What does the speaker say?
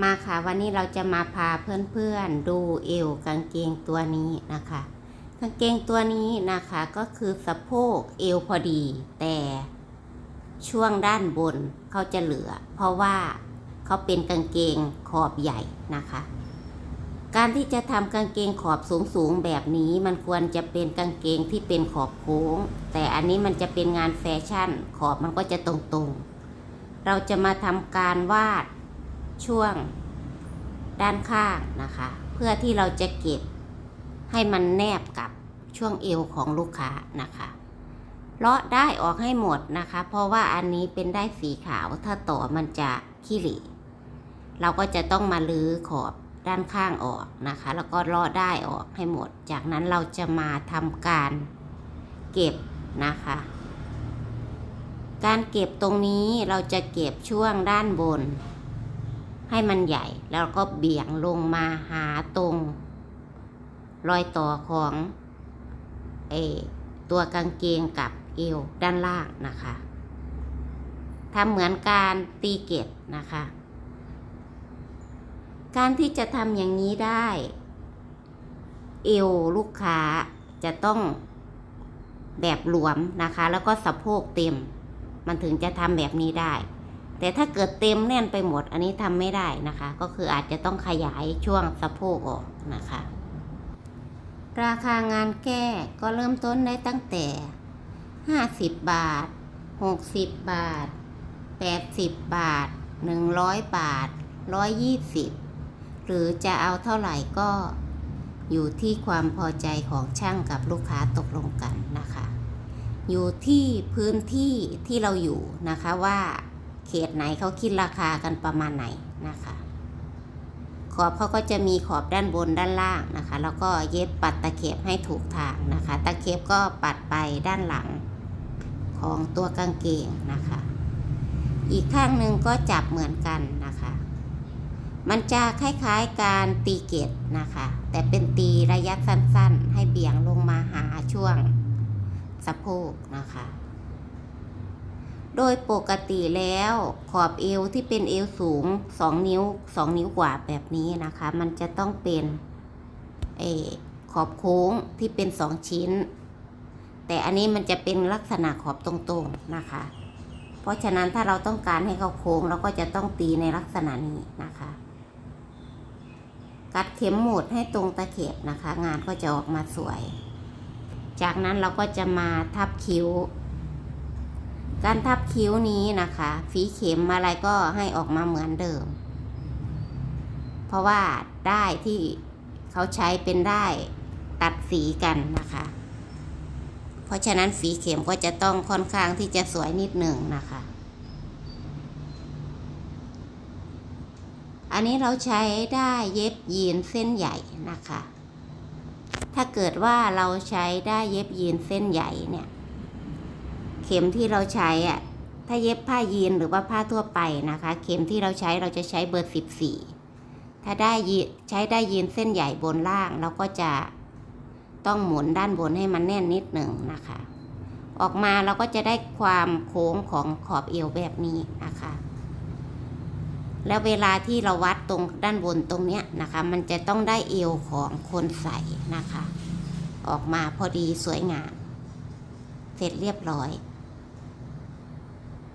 มาค่ะวันนี้เราจะมาพาเพื่อนๆดูเอวกางเกงตัวนี้นะคะ กางเกงตัวนี้นะคะก็คือสะโพกเอวพอดี แต่ช่วงด้านบนเขาจะเหลือ เพราะว่าเขาเป็นกางเกงขอบใหญ่นะคะ การที่จะทำกางเกงขอบสูงๆแบบนี้มันควรจะเป็นกางเกงที่เป็นขอบโค้ง แต่อันนี้มันจะเป็นงานแฟชั่น ขอบมันก็จะตรงๆ เราจะมาทำการวาด ช่วงด้านข้างนะคะ เพื่อที่เราจะเก็บให้มันแนบกับช่วงเอวของลูกค้านะคะเลาะได้ออกให้หมดนะคะ เพราะว่าอันนี้เป็นได้สีขาวถ้าต่อมันจะขี้หลีเราก็จะต้องมาลื้อขอบด้านข้างออกนะคะ แล้วก็เลาะได้ออกให้หมด จากนั้นเราจะมาทำการเก็บนะคะ การเก็บตรงนี้เราจะเก็บช่วงด้านบน ให้มันใหญ่ แล้วก็เบี่ยงลงมาหาตรง รอยต่อของเอตัวกางเกงกับเอวด้านล่างนะคะทำเหมือนการตีเกตนะคะ การที่จะทำอย่างนี้ได้ เอวลูกค้าจะต้องแบบหลวมนะคะ แล้วก็สะโพกเต็ม มันถึงจะทำแบบนี้ได้ แต่ถ้าเกิดเต็มแน่นไปหมดอันนี้ทำไม่ได้นะคะ ก็คืออาจจะต้องขยายช่วงสะโพกออกนะคะ ราคางานแก้ก็เริ่มต้นได้ตั้งแต่ 50 บาท 60 บาท 80 บาท 100 บาท 120 หรือจะเอาเท่าไหร่ก็อยู่ที่ความพอใจของช่างกับลูกค้าตกลงกันนะคะ อยู่ที่พื้นที่ที่เราอยู่นะคะว่า ขตไหนเขาคิดราคากันประมาณไหนนะคะ ขอบเขาก็จะมีขอบด้านบนด้านล่างนะคะ แล้วก็เย็บปัดตะเข็บให้ถูกทางนะคะ ตะเข็บก็ปัดไปด้านหลังของตัวกางเกงนะคะ อีกข้างหนึ่งก็จับเหมือนกันนะคะ มันจะคล้ายๆการตีเกตนะคะ แต่เป็นตีระยะสั้นๆ ให้เบี่ยงลงมาหาช่วงสะโพกนะคะ โดยปกติแล้วขอบเอวที่เป็นเอวสูง 2 นิ้ว 2 นิ้วกว่าแบบนี้นะคะ มันจะต้องเป็นเอขอบโค้งที่เป็น 2 ชิ้น แต่อันนี้มันจะเป็นลักษณะขอบตรงๆนะคะ เพราะฉะนั้นถ้าเราต้องการให้เขาโค้งเราก็จะต้องตีในลักษณะนี้นะคะ กัดเข็มหมุดให้ตรงตะเข็บนะคะ งานก็จะออกมาสวย จากนั้นเราก็จะมาทับคิ้ว การทับคิ้วนี้นะคะ ฝีเข็มอะไรก็ให้ออกมาเหมือนเดิม เพราะว่าได้ที่เขาใช้เป็นได้ตัดสีกันนะคะ เพราะฉะนั้นฝีเข็มก็จะต้องค่อนข้างที่จะสวยนิดหนึ่งนะคะ อันนี้เราใช้ได้เย็บยีนเส้นใหญ่นะคะ ถ้าเกิดว่าเราใช้ได้เย็บยีนเส้นใหญ่เนี่ย ข็มที่เราใช้อะถ้าเย็บผ้ายีนหรือว่าผ้าทั่วไปนะคะ เข็มที่เราใช้เราจะใช้เบอร์สิบสี่ถ้าได้ยีใช้ได้ยีนเส้นใหญ่บนล่าง เราก็จะต้องหมุนด้านบนให้มันแน่นนิดหนึ่งนะคะ ออกมาเราก็จะได้ความโค้งของขอบเอวแบบนี้นะคะ แล้วเวลาที่เราวัดตรงด้านบนตรงเนี้ยนะคะ มันจะต้องได้เอวของคนใส่นะคะ ออกมาพอดีสวยงาม เสร็จเรียบร้อย